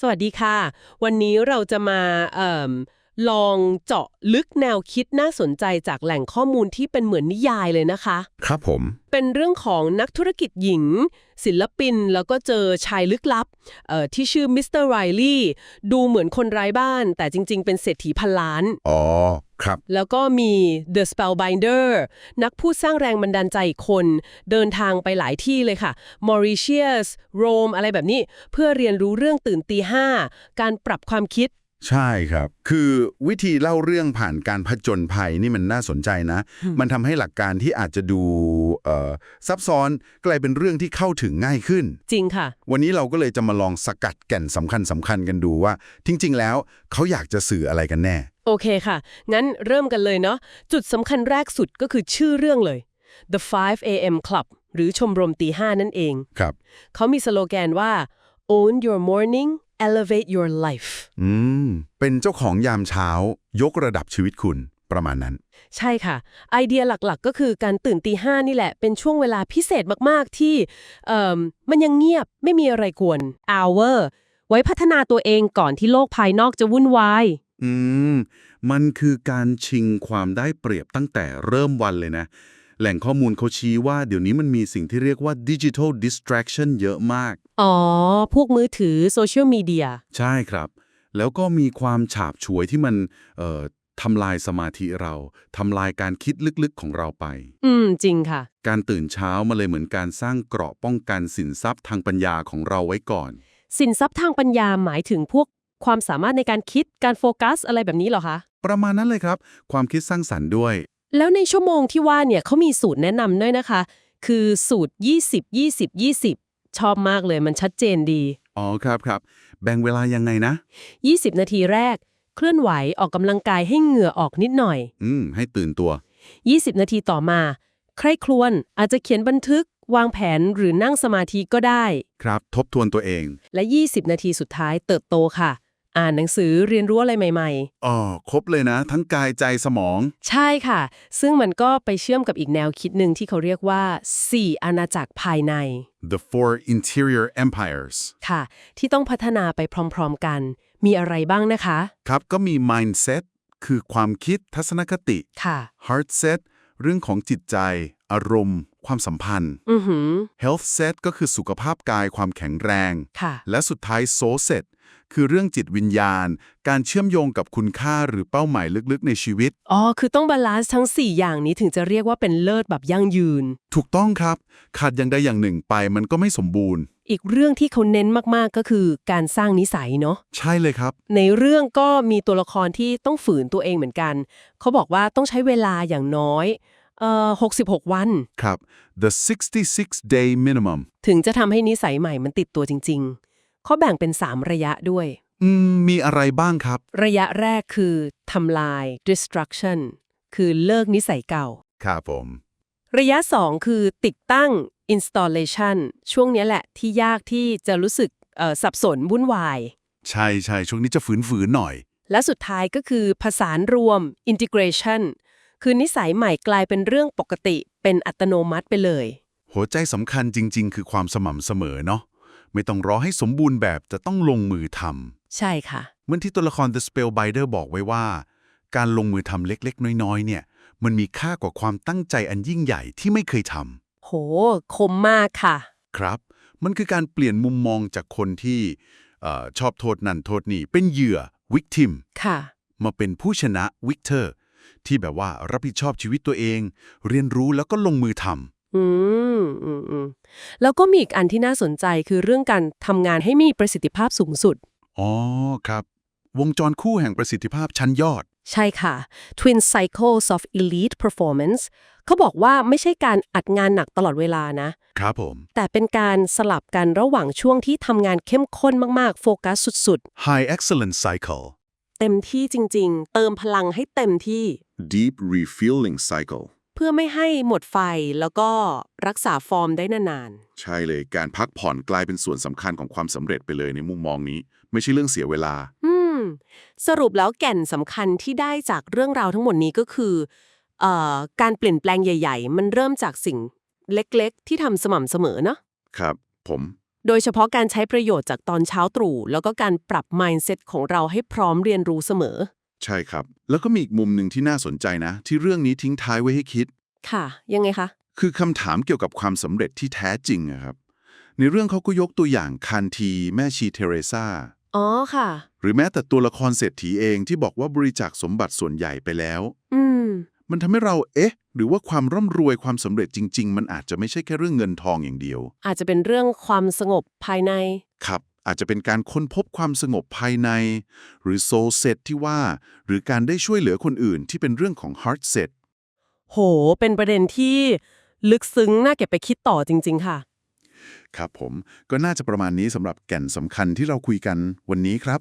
สวัสดีค่ะ วันนี้เราจะมาเอิ่มลองเจาะลึกแนวคิดน่าสนใจจากแหล่งข้อมูลที่เป็นเหมือนนิยายเลยนะคะ ครับผม เป็นเรื่องของนักธุรกิจหญิง ศิลปินแล้วก็เจอชายลึกลับเอ่อที่ชื่อมิสเตอร์ไรลี่ดูเหมือนคนไร้บ้าน แต่จริง ๆ เป็นเศรษฐีพันล้าน อ๋อครับ แล้วก็มี The Spellbinder นักพูดสร้างแรงบันดาลใจอีกคน เดินทางไปหลายที่เลยค่ะ Mauritius โรมอะไรแบบนี้ เพื่อเรียนรู้เรื่องตื่นตีห้าการปรับความคิดใช่ครับ คือวิธีเล่าเรื่องผ่านการผจญภัยนี่มันน่าสนใจนะ มันทำให้หลักการที่อาจจะดูเอ่อซับซ้อนกลายเป็นเรื่องที่เข้าถึงง่ายขึ้น จริงค่ะ วันนี้เราก็เลยจะมาลองสกัดแก่นสำคัญสำคัญกันดูว่า จริง ๆ แล้วเขาอยากจะสื่ออะไรกันแน่ โอเคค่ะ งั้นเริ่มกันเลยเนาะ จุดสำคัญแรกสุดก็คือชื่อเรื่องเลย The 5 a.m. Club หรือชมรมตีห้านั่นเอง ครับ เขามีสโลแกนว่า Own your morning elevate your life อืม เป็นเจ้าของยามเช้า ยกระดับชีวิตคุณ ประมาณนั้น ใช่ค่ะ ไอเดียหลักๆ ก็คือการตื่นตีห้านี่แหละ เป็นช่วงเวลาพิเศษมากๆ ที่เอ่อมันยังเงียบ ไม่มีอะไรกวน hour ไว้พัฒนาตัวเองก่อนที่โลกภายนอกจะวุ่นวาย อืม มันคือการชิงความได้เปรียบตั้งแต่เริ่มวันเลยนะ แหล่งข้อมูลเขาชี้ว่าเดี๋ยวนี้มันมีสิ่งที่เรียกว่า digital distraction เยอะมาก อ๋อ พวกมือถือโซเชียลมีเดีย ใช่ครับ แล้วก็มีความฉาบฉวยที่มันเอ่อทำลายสมาธิเราทำลายการคิดลึกๆของเราไป อืม จริงค่ะ การตื่นเช้ามาเลยเหมือนการสร้างเกราะป้องกันสินทรัพย์ทางปัญญาของเราไว้ก่อน สินทรัพย์ทางปัญญาหมายถึงพวก ความสามารถในการคิดการโฟกัสอะไรแบบนี้เหรอคะ ประมาณนั้นเลยครับ ความคิดสร้างสรรค์ด้วย แล้วในชั่วโมงที่ว่าเนี่ยเขามีสูตรแนะนำด้วยนะคะ คือสูตร 20 20 20 ชอบมากเลยมันชัดเจนดี อ๋อครับครับ แบ่งเวลายังไงนะ 20 นาทีแรก เคลื่อนไหวออกกำลังกายให้เหงื่อออกนิดหน่อย อืม ให้ตื่นตัว 20 นาทีต่อมา ใครครวญอาจจะเขียนบันทึกวางแผนหรือนั่งสมาธิก็ได้ ครับ ทบทวนตัวเอง และ 20 นาทีสุดท้ายเติบโตค่ะ อ่านหนังสือเรียนรู้อะไรใหม่ ๆ อ๋อครบเลยนะ ทั้งกายใจสมอง ใช่ค่ะ ซึ่งมันก็ไปเชื่อมกับอีกแนวคิดหนึ่งที่เขาเรียกว่า 4 อาณาจักรภายใน The Four Interior Empires ค่ะ ที่ต้องพัฒนาไปพร้อมๆกัน มีอะไรบ้างนะคะ ครับก็มี mindset คือความคิดทัศนคติ ค่ะ heart set เรื่องของจิตใจ อารมณ์ ความสัมพันธ์ อือหือ health set ก็คือสุขภาพกายความแข็งแรง ค่ะ และสุดท้าย soul set คือเรื่องจิตวิญญาณ การเชื่อมโยงกับคุณค่าหรือเป้าหมายลึกๆ ในชีวิต อ๋อ คือต้องบาลานซ์ทั้ง 4 อย่างนี้ถึงจะเรียกว่าเป็นเลิศแบบยั่งยืน ถูกต้องครับ ขาดอย่างใดอย่างหนึ่งไปมันก็ไม่สมบูรณ์ อีกเรื่องที่เขาเน้นมากๆก็คือการสร้างนิสัยเนาะ ใช่เลยครับ ในเรื่องก็มีตัวละครที่ต้องฝืนตัวเองเหมือนกัน เขาบอกว่าต้องใช้เวลาอย่างน้อยเอ่อ66 วัน ครับ the 66 day minimum ถึงจะทำให้นิสัยใหม่มันติดตัวจริง ๆ เขาแบ่งเป็น 3 ระยะด้วย อืมมีอะไรบ้างครับ ระยะแรกคือทำลาย destruction คือเลิกนิสัยเก่า ครับผม ระยะ 2 คือติดตั้ง installation ช่วงเนี้ยแหละที่ยากที่จะรู้สึกเอ่อสับสนวุ่นวาย ใช่ใช่ช่วงนี้จะฝืนๆหน่อย และสุดท้ายก็คือผสานรวม integration คือนิสัยใหม่กลายเป็นเรื่องปกติ เป็นอัตโนมัติไปเลย หัวใจสำคัญจริง ๆ คือความสม่ำเสมอเนาะ ไม่ต้องรอให้สมบูรณ์แบบจะต้องลงมือทำใช่ค่ะ เหมื่อนที่ตัวละคร The Spellbinder บอกไว้ว่า การลงมือทำเล็กๆ น้อยๆ เนี่ย มันมีค่ากว่าความตั้งใจอันยิ่งใหญ่ที่ไม่เคยทโห คมมากค่ะำครับ มันคือการเปลี่ยนมุมมองจากคนที่เออชอบโทษนั่นโทษนี่ เป็นเหยื่อ victim ค่ะ มาเป็นผู้ชนะ victor ที่แบบว่ารับผิดชอบชีวิตตัวเอง เรียนรู้แล้วก็ลงมือทำ อืมอืมอืมแล้วก็มีอีกอันที่น่าสนใจคือเรื่องการทำงานให้มีประสิทธิภาพสูงสุด อ๋อครับ วงจรคู่แห่งประสิทธิภาพชั้นยอด ใช่ค่ะ Twin Cycles of Elite Performance เขาบอกว่าไม่ใช่การอัดงานหนักตลอดเวลานะ ครับผม แต่เป็นการสลับกันระหว่างช่วงที่ทำงานเข้มข้นมากๆ โฟกัสสุด High Excellence Cycle ๆ เต็มที่จริง ๆ เติมพลังให้เต็มที่ Deep Refueling Cycle เพื่อไม่ให้หมดไฟแล้วก็รักษาฟอร์มได้นานใช่เลยการพักผ่อนกลายเป็นส่วนสำคัญของความสำเร็จไปเลยในมุมมองนี้ ไม่ใช่เรื่องเสียเวลา ๆ อืม สรุปแล้วแก่นสำคัญที่ได้จากเรื่องราวทั้งหมดนี้ก็คือเอ่อการเปลี่ยนแปลงใหญ่ ๆ มันเริ่มจากสิ่งเล็กๆ ที่ทำสม่ำเสมอเนาะ ครับ ผม โดยเฉพาะการใช้ประโยชน์จากตอนเช้าตรู่แล้วก็การปรับ mindset ของเราให้พร้อมเรียนรู้เสมอ ใช่ครับ แล้วก็มีอีกมุมหนึ่งที่น่าสนใจนะ ที่เรื่องนี้ทิ้งท้ายไว้ให้คิด ค่ะ ยังไงคะ คือคำถามเกี่ยวกับความสำเร็จที่แท้จริงอะครับ ในเรื่องเขาก็ยกตัวอย่างคานทีแม่ชีเทเรซาอ๋อค่ะ หรือแม้แต่ตัวละครเศรษฐีเองที่บอกว่าบริจาคสมบัติส่วนใหญ่ไปแล้ว อืม มันทำให้เราเอ๊ะ หรือว่าความร่ำรวยความสำเร็จจริง ๆ มันอาจจะไม่ใช่แค่เรื่องเงินทองอย่างเดียว อาจจะเป็นเรื่องความสงบภายใน ครับ อาจจะเป็นการค้นพบความสงบภายใน หรือโซเซตที่ว่า หรือการได้ช่วยเหลือคนอื่นที่เป็นเรื่องของ heart set โห เป็นประเด็นที่ลึกซึ้งน่าเก็บไปคิดต่อจริง ๆ ค่ะ ครับผมก็น่าจะประมาณนี้สำหรับแก่นสำคัญที่เราคุยกันวันนี้ครับ